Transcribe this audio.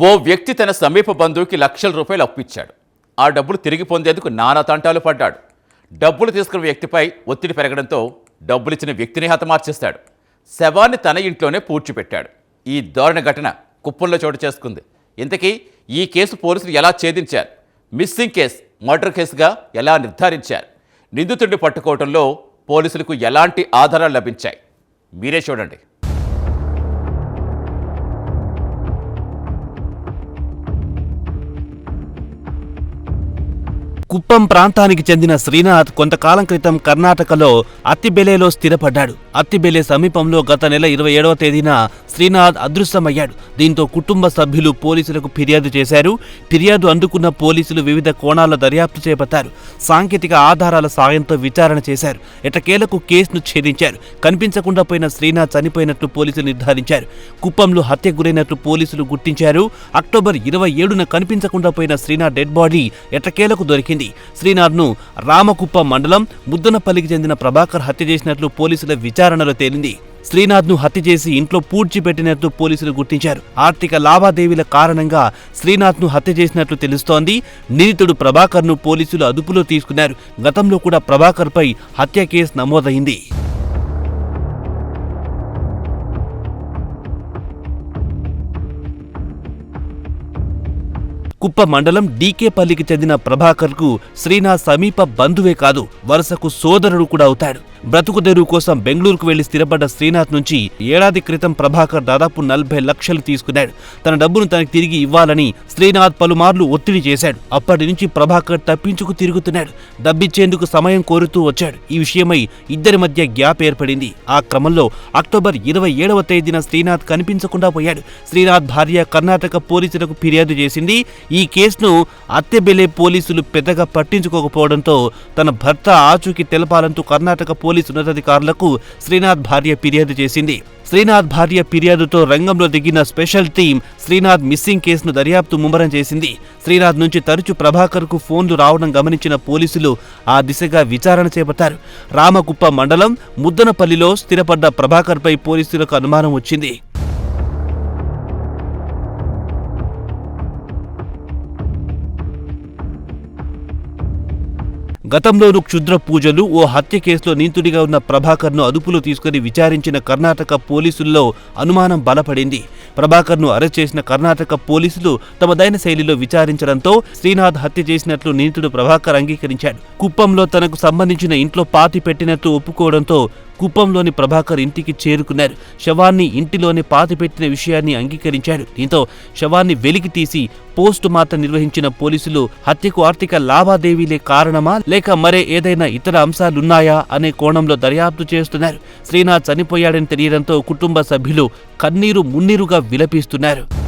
ఓ వ్యక్తి తన సమీప బంధువుకి లక్షల రూపాయలు అప్పిచ్చాడు. ఆ డబ్బులు తిరిగి పొందేందుకు నానా తంటాలు పడ్డాడు. డబ్బులు తీసుకున్న వ్యక్తిపై ఒత్తిడి పెరగడంతో డబ్బులు ఇచ్చిన వ్యక్తిని హతమార్చేస్తాడు శవాన్ని తన ఇంట్లోనే పూడ్చిపెట్టాడు. ఈ దారుణ ఘటన కుప్పంలో చోటు చేసుకుంది. ఇంతకీ ఈ కేసు పోలీసులు ఎలా ఛేదించారు? మిస్సింగ్ కేసు మర్డర్ కేసుగా ఎలా నిర్ధారించారు? నిందితుడిని పట్టుకోవడంలో పోలీసులకు ఎలాంటి ఆధారాలు లభించాయి? మీరే చూడండి. కుప్పం ప్రాంతానికి చెందిన శ్రీనాథ్ కొంతకాలం క్రితం కర్ణాటకలో అత్తిబెలేలో స్థిరపడ్డాడు. అత్తిబెలే సమీపంలో గత నెల ఇరవై ఏడవ తేదీన శ్రీనాథ్ అదృశ్యమయ్యాడు. దీంతో కుటుంబ సభ్యులు పోలీసులకు ఫిర్యాదు చేశారు. ఫిర్యాదు అందుకున్న పోలీసులు వివిధ కోణాల దర్యాప్తు చేపట్టారు. సాంకేతిక ఆధారాల సాయంతో విచారణ చేశారు. ఎటకేలకు కేసును ఛేదించారు. కనిపించకుండా పోయిన శ్రీనాథ్ చనిపోయినట్లు పోలీసులు నిర్ధారించారు. కుప్పంలో హత్య గురైనట్లు పోలీసులు గుర్తించారు. అక్టోబర్ ఇరవై ఏడున కనిపించకుండా పోయిన శ్రీనాథ్ డెడ్ బాడీ ఎటకేలకు దొరికింది. శ్రీనాథ్ను రామకుప్ప మండలం ముద్దనపల్లికి చెందిన ప్రభాకర్ హత్య చేసినట్లు పోలీసుల విచారణలో తేలింది. శ్రీనాథ్ను హత్య చేసి ఇంట్లో పూడ్చిపెట్టినట్లు పోలీసులు గుర్తించారు. ఆర్థిక లావాదేవీల కారణంగా శ్రీనాథ్ను హత్య చేసినట్లు తెలుస్తోంది. నిందితుడు ప్రభాకర్ను పోలీసులు అదుపులో తీసుకున్నారు. గతంలో కూడా ప్రభాకర్పై హత్య కేసు నమోదైంది. కుప్ప మండలం డీకేపల్లికి చెందిన ప్రభాకర్కు శ్రీనాథ్ సమీప బంధువే కాదు వరుసకు సోదరుడు కూడా అవుతాడు. బ్రతుకు తెరువు కోసం బెంగళూరుకు వెళ్ళి స్థిరపడ్డ శ్రీనాథ్ నుంచి ఏడాది క్రితం ప్రభాకర్ దాదాపు నలభై లక్షలు తీసుకున్నాడు. తన డబ్బును తనకు తిరిగి ఇవ్వాలని శ్రీనాథ్ పలుమార్లు ఒత్తిడి చేశాడు. అప్పటి నుంచి ప్రభాకర్ తప్పించుకు తిరుగుతున్నాడు. డబ్బిచ్చేందుకు సమయం కోరుతూ వచ్చాడు. ఈ విషయమై ఇద్దరి మధ్య గ్యాప్ ఏర్పడింది. ఆ క్రమంలో అక్టోబర్ ఇరవై ఏడవ తేదీన శ్రీనాథ్ కనిపించకుండా పోయాడు. శ్రీనాథ్ భార్య కర్ణాటక పోలీసులకు ఫిర్యాదు చేసింది. ఈ కేసును అత్తెబెలే పోలీసులు పెద్దగా పట్టించుకోకపోవడంతో తన భర్త ఆచూకీ తెలపాలంటూ కర్ణాటక పోలీసు ఉన్నతాధికారులకు శ్రీనాథ్ భార్య ఫిర్యాదు చేసింది. శ్రీనాథ్ భార్య ఫిర్యాదుతో రంగంలో దిగిన స్పెషల్ టీం శ్రీనాథ్ మిస్సింగ్ కేసును దర్యాప్తు ముమ్మరం చేసింది. శ్రీనాథ్ నుంచి తరచు ప్రభాకర్కు ఫోన్లు రావడం గమనించిన పోలీసులు ఆ దిశగా విచారణ చేపట్టారు. రామకుప్ప మండలం ముద్దనపల్లిలో స్థిరపడ్డ ప్రభాకర్పై పోలీసులకు అనుమానం వచ్చింది. గతంలోనూ క్షుద్ర పూజలు ఓ హత్య కేసులో నిందితుడిగా ఉన్న ప్రభాకర్ను అదుపులో తీసుకుని విచారించిన కర్ణాటక పోలీసుల్లో అనుమానం బలపడింది. ప్రభాకర్ను అరెస్ట్ చేసిన కర్ణాటక పోలీసులు తమదైన శైలిలో విచారించడంతో శ్రీనాథ్ హత్య చేసినట్లు నిందితుడు ప్రభాకర్ అంగీకరించాడు. కుప్పంలో తనకు సంబంధించిన ఇంట్లో పాతి పెట్టినట్లు ఒప్పుకోవడంతో కుప్పంలోని ప్రభాకర్ ఇంటికి చేరుకున్నారు. శవాన్ని ఇంటిలోనే పాతిపెట్టిన విషయాన్ని అంగీకరించాడు. దీంతో శవాన్ని వెలికి తీసి పోస్టు మార్టం నిర్వహించిన పోలీసులు హత్యకు ఆర్థిక లావాదేవీలే కారణమా? లేక మరే ఏదైనా ఇతర అంశాలున్నాయా? అనే కోణంలో దర్యాప్తు చేస్తున్నారు. శ్రీనాథ్ చనిపోయాడని తెలియడంతో కుటుంబ సభ్యులు కన్నీరు మున్నీరుగా విలపిస్తున్నారు.